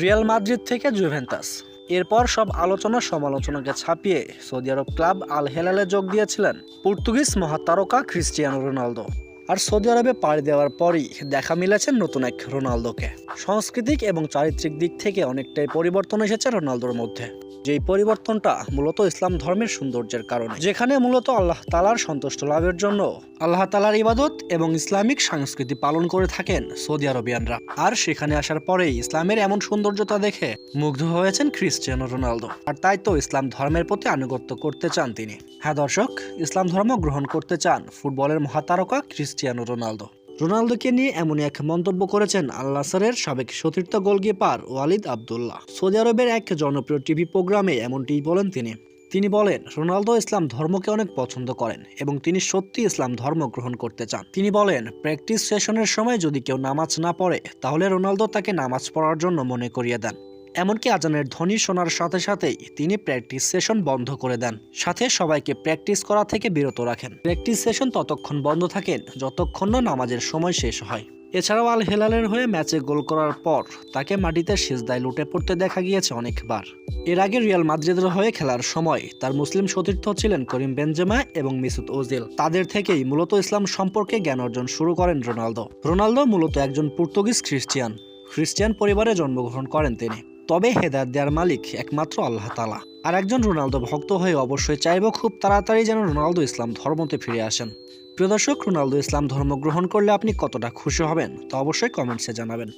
Real Madrid থেকে Juventus. এরপর সব আলোচনা সমালোচনাকে ছাপিয়ে সৌদি আরব ক্লাব আল হেলালে যোগ দিয়েছিলেন। পর্তুগিজ মহাতারকা ক্রিস্টিয়ানো রোনালদো। আর সৌদি আরবে পাড়ি দেওয়ার পরই দেখা মিলেছে নতুন এক রোনালদোকে। সাংস্কৃতিক এবং চারিত্রিক দিক থেকে অনেকটাই পরিবর্তন এসেছে রোনালদোর মধ্যে। যেই পরিবর্তনটা মূলত ইসলাম ধর্মের সৌন্দর্যের কারণে। যেখানে মূলত আল্লাহ তালার সন্তুষ্ট লাভের জন্য আল্লাহ তালার ইবাদত এবং ইসলামিক সংস্কৃতি পালন করে থাকেন সৌদি আরবিয়ানরা। আর সেখানে আসার পরেই ইসলামের এমন সৌন্দর্যতা দেখে মুগ্ধ হয়েছেন ক্রিস্টিয়ানো রোনালদো। আর তাই তো ইসলাম ধর্মের প্রতি আনুগত্য করতে চান তিনি। হ্যাঁ দর্শক, ইসলাম ধর্ম গ্রহণ করতে চান ফুটবলের মহাতারকা ক্রিস্টিয়ানো রোনালদো। রোনালদোকে নিয়ে এমনই এক মন্তব্য করেছেন আল্লাসারের সাবেক সতীর্থ গোলকিপার ওয়ালিদ আবদুল্লাহ। সৌদি আরবের এক জনপ্রিয় টিভি প্রোগ্রামে এমনটি বলেন তিনি। তিনি বলেন, রোনালদো ইসলাম ধর্মকে অনেক পছন্দ করেন এবং তিনি সত্যি ইসলাম ধর্ম গ্রহণ করতে চান। তিনি বলেন, প্র্যাকটিস সেশনের সময় যদি কেউ নামাজ না পড়ে, তাহলে রোনালদো তাকে নামাজ পড়ার জন্য মনে করিয়ে দেন। এমনকি আজানের ধ্বনি শোনার সাথে সাথেই তিনি প্র্যাকটিস সেশন বন্ধ করে দেন। সাথে সবাইকে প্র্যাকটিস করা থেকে বিরত রাখেন। প্র্যাকটিস সেশন ততক্ষণ বন্ধ থাকেন যতক্ষণ না নামাজের সময় শেষ হয়। এছাড়াও আল হেলালের হয়ে ম্যাচে গোল করার পর তাকে মাটিতে সিজদায় লুটে পড়তে দেখা গিয়েছে অনেকবার। এর আগে রিয়াল মাদ্রিদের হয়ে খেলার সময় তার মুসলিম সতীর্থ ছিলেন করিম বেনজেমা এবং মিসুদ ওজিল। তাদের থেকেই মূলত ইসলাম সম্পর্কে জ্ঞান অর্জন শুরু করেন রোনালদো। রোনালদো মূলত একজন পর্তুগিজ খ্রিস্টিয়ান। খ্রিস্টিয়ান পরিবারে জন্মগ্রহণ করেন তিনি। তবে হেদায়ত দেওয়ার মালিক একমাত্র আল্লাহ তালা আর একজন রোনালদো ভক্ত হয়ে অবশ্যই চাইব খুব তাড়াতাড়ি যেন রোনালদো ইসলাম ধর্মতে ফিরে আসেন। প্রিয় দর্শক, রোনালদো ইসলাম ধর্ম গ্রহণ করলে আপনি কতটা খুশি হবেন তা অবশ্যই কমেন্টসে জানাবেন।